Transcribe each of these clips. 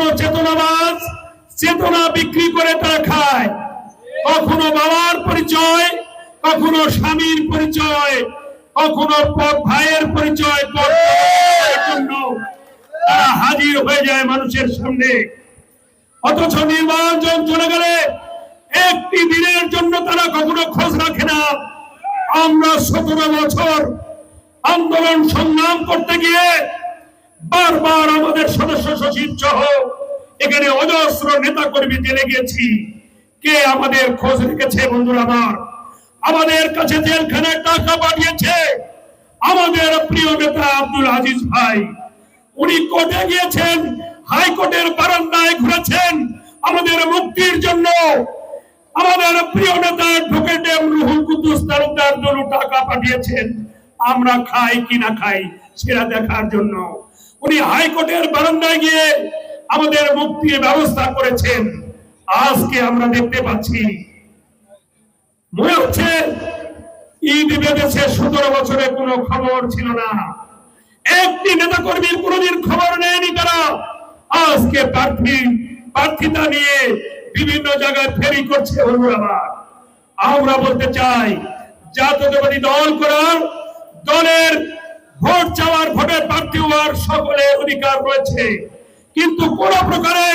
কখনো চেতনাবাজ, চেতনা বিক্রি করে তারা খায়। কখনো বাবার পরিচয়, কখনো স্বামীর পরিচয়, কখনো ভাইয়ের পরিচয় তারা হাজির হয়ে যায় মানুষের সামনে। অথচ নির্বাচন চলে গেলে একটি দিনের জন্য তারা কখনো খোঁজ রাখে না। আমরা সতেরো বছর আন্দোলন সংগ্রাম করতে গিয়ে বারবার আমাদের সদস্য সচিব সহ এখানে অজস্র নেতা কর্মী জেলে গেছি কে আমাদের খোঁজ রেখেছে বন্ধুরা আমার? আমাদের কাছে জেলখানায় টাকা পাঠিয়েছে। আমাদের প্রিয় নেতা আব্দুল আজিজ ভাই, উনি কোর্টে গিয়েছেন, হাইকোর্টের বারান্দায় ঘুরেছেন আমাদের মুক্তির জন্য। আমাদের প্রিয় নেতা অ্যাডভোকেট রুহুল কুদ্দুস তালুকদার জন্য টাকা পাঠিয়েছেন। আমরা খাই কি না খাই সেটা দেখার জন্য। উনি হাইকোর্টের বারান্দায় গিয়ে আমাদের মুক্তির ব্যবস্থা করেছেন। আজকে আমরা দেখতে পাচ্ছি, মনে হচ্ছে সতেরো বছরে খবর ছিল না। একটি নেতা কর্মীর কোনদিন খবর নেয়নি তারা। আজকে প্রার্থী, প্রার্থিতা নিয়ে বিভিন্ন জায়গায় ফেরি করছে আমরা বলতে চাই, জাতীয়তাবাদী দল করার দলের ভোট চাওয়ার ভোটের প্রার্থী হওয়ার সকলের অধিকার রয়েছে। কিন্তু কোন প্রকারে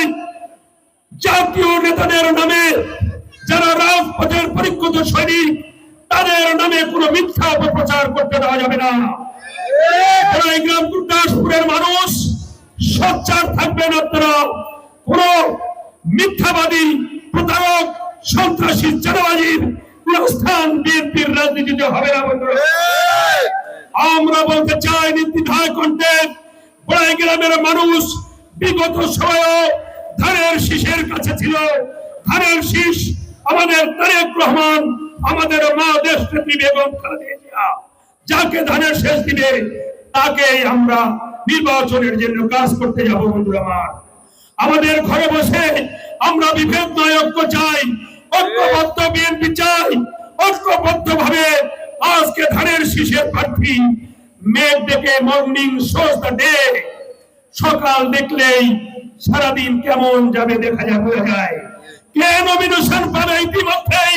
জাতীয় নেতাদের নামে যারা রাজপথের পরীক্ষিত সৈনিক তাদের নামে কোনো মিথ্যা অপপ্রচার করতে দেওয়া যাবে না। গ্রাম গুরদাসপুরের মানুষ, সোচ্চার থাকবেন আপনারা। কোন মিথ্যাবাদী, প্রতারক, সন্ত্রাসী, চাঁদাবাজির কোন স্থান বিএনপির রাজনীতিতে হবে না, বন্ধুরা। আমরা বলতে চাই নির্দ্বিধায় কণ্ঠে বড়াই গ্রামের মানুষ বিগত সময়ে ধানের শীষের কাছে ছিল। ধানের শীষ আমাদের তারেক রহমান, আমাদের মা দেশ বেগম যাকে ধানের শেষ দিবে, তাকেই আমরা নির্বাচনের জন্য কাজ করতে যাব, বন্ধুরা আমার। আমাদের ঘরে বসে আমরা বিভেদ নয় ঐক্য চাই, ঐক্যবদ্ধ বিএনপি চাই ঐক্যবদ্ধ ভাবে আজকে ধানের শীষের প্রার্থী মেঘ ডেকে মর্নিং শোজ দ্য। ডে সকাল দেখলেই সারাদিন কেমন যাবে দেখা যাবে বোঝা যায়। কে নমিনেশন পাবে ইতিমধ্যেই?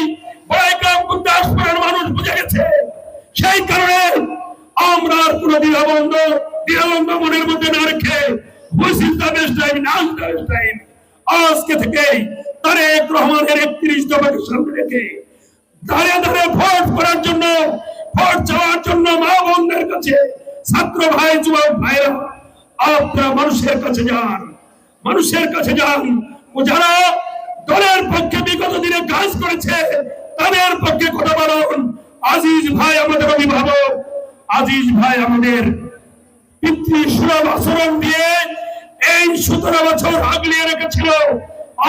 মানুষ বুঝে গেছে। সেই কারণে আমরা আর কোনো দ্বিধাবন্ধ দ্বিধাবন্ধ মনের মধ্যে না রেখে হুইস ইজ টাইম টাইম আজকে থেকেই তারেক রহমানের একত্রিশ দফাকে সামনে রেখে দাঁড়িয়ে দাঁড়িয়ে ভোট করার জন্য, ভোট চাওয়ার জন্য মা বোনদের কাছে, ছাত্র ভাই, যুবক ভাইরা আপনারা মানুষের কাছে যান, মানুষের কাছে যান। ও যারা দলের পক্ষে বিগত দিনে কাজ করেছে, তাদের পক্ষে কথা বলুন। আজিজ ভাই আমাদের অভিভাবক, আজিজ ভাই আমাদের পিতৃ সুলভ আচরণ দিয়ে এই সতেরো বছর আগলিয়ে রেখেছিল।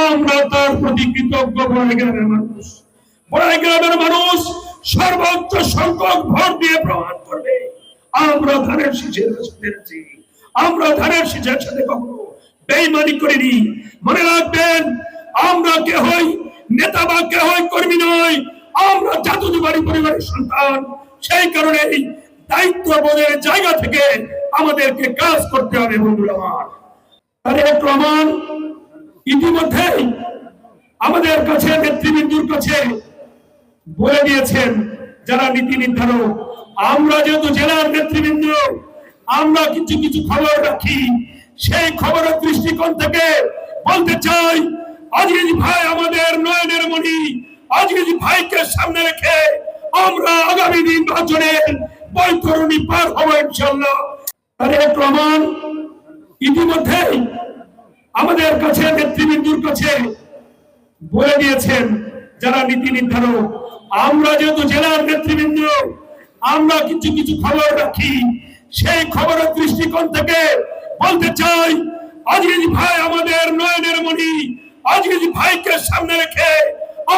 আমরা তার প্রতি কৃতজ্ঞ বড়াই গ্রামের মানুষ। বড়াই গ্রামের মানুষ সর্বোচ্চ সংখ্যক ভোট দিয়ে প্রমাণ করবে। আমরা ধানের শীষের পেরেছি আমরা ধানের শীষের সাথে কখনো বেইমানি করিনি। মনে রাখবেন, আমরা কে হই নেতা বা কে হই কর্মী নয় আমরা জাতীয়বাড়ি পরিবারের সন্তান। সেই কারণে দায়িত্ব বোধের জায়গা থেকে আমাদেরকে কাজ করতে হবে, বন্ধুরা আমার। তারেক রহমান ইতিমধ্যেই আমাদের কাছে, নেতৃবৃন্দুর কাছে বলে দিয়েছেন, যারা নীতি নির্ধারক, আমরা যেহেতু জেলার নেতৃবৃন্দ, আমরা কিছু কিছু খবর রাখি। সেই খবরের দৃষ্টিকোণ থেকে বলতে চাই, আজিজ ভাই আমাদের নয়নের মণি, আজিজ ভাইকে সামনে রেখে আমরা আগামী নির্বাচনের বৈতরণী পার হব ইনশাল্লাহ তারেক রহমান ইতিমধ্যেই আমাদের কাছে, নেতৃবৃন্দুর কাছে বলে দিয়েছেন, যারা নীতি নির্ধারক আমরা যেহেতু জেলার নেতৃবৃন্দ, আমরা কিছু কিছু খবর রাখি। সেই খবরের দৃষ্টিকোণ থেকে বলতে চাই, আজিজ ভাই আমাদের নয়নের মণি, আজিজ ভাইকে সামনে রেখে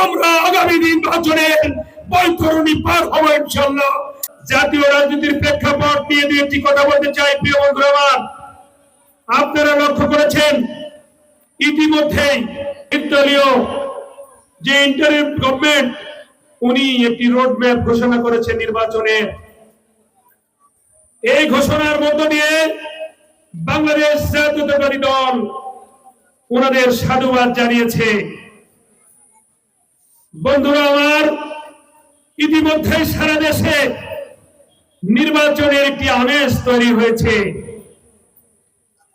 আমরা আগামী নির্বাচনের বৈতরণী পার হব ইনশাল্লাহ জাতীয় রাজনীতির প্রেক্ষাপট নিয়ে দুই একটি কথা বলতে চাই, প্রিয় বন্ধু আমার। আপনারা লক্ষ্য করেছেন, ইতিমধ্যেই দলীয় যে ইন্টারিম গভর্নমেন্ট উনি একটি রোড ম্যাপ ঘোষণা করেছেন নির্বাচনে। এই ঘোষণার মধ্য দিয়ে বাংলাদেশ জাতীয়তাবাদী দল ওনাদের সাধুবাদ জানিয়েছে। বন্ধুরা আমার, ইতিমধ্যে সারা দেশে নির্বাচনের একটি আমেজ তৈরি হয়েছে।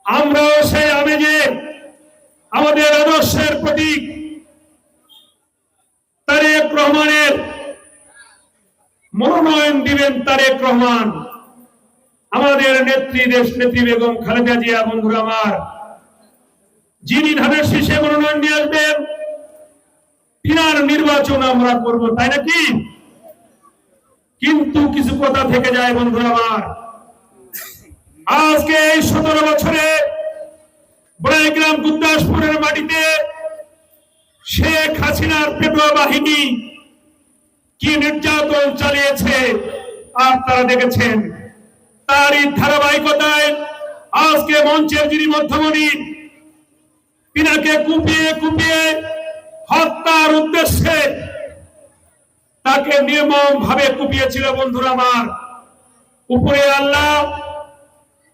আমরাও সেই আমেজে আমাদের আদর্শের প্রতীক তারেক রহমানের মনোনয়ন দিবেন তারেক রহমান। আমাদের নেত্রী দেশ নেত্রী বেগম খালেদা জিয়া, বন্ধুরা আমার, যিনি ধানের শীষে মনোনয়ন নিয়ে আসবেন তিনার নির্বাচন আমরা করব, তাই নাকি? কিন্তু কিছু কথা থেকে যায়, বন্ধুরা আমার। আজকে এই সতেরো বছরে বড়াইগ্রাম গুরদাসপুরের মাটিতে শেখ হাসিনার পেটোয়া বাহিনী কি নির্যাতন চালিয়েছে? আপনারা দেখেছেন, তারই ধারাবাহিকতায় আজকে মঞ্চের যিনি মধ্যমণি, তিনাকে কুপিয়ে কুপিয়ে হত্যার উদ্দেশ্যে তাকে নির্মম ভাবে কুপিয়েছিল বন্ধুরা আমার। উপরে আল্লাহ,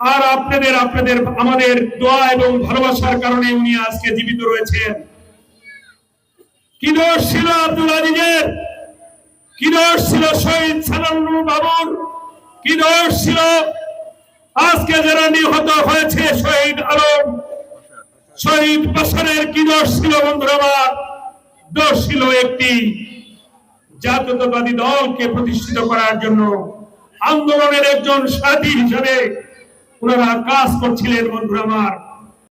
আর আপনাদের আপনাদের, আমাদের দোয়া এবং ভালোবাসার কারণে উনি আজকে জীবিত রয়েছেন। কি দোষ ছিল কি দোষ ছিল শহীদ সালানুর বাবুর? কি দোষ ছিল? আজকে যারা নিহত হয়েছে শহীদ আলম, শহীদ বাসারের কি দোষ ছিল বন্ধুরা দোষ ছিল একটি জাতীয়তাবাদী দলকে প্রতিষ্ঠিত করার জন্য। আন্দোলনের একজন সাথী হিসেবে ওনারা কাজ করছিলেন বন্ধুরা আমার।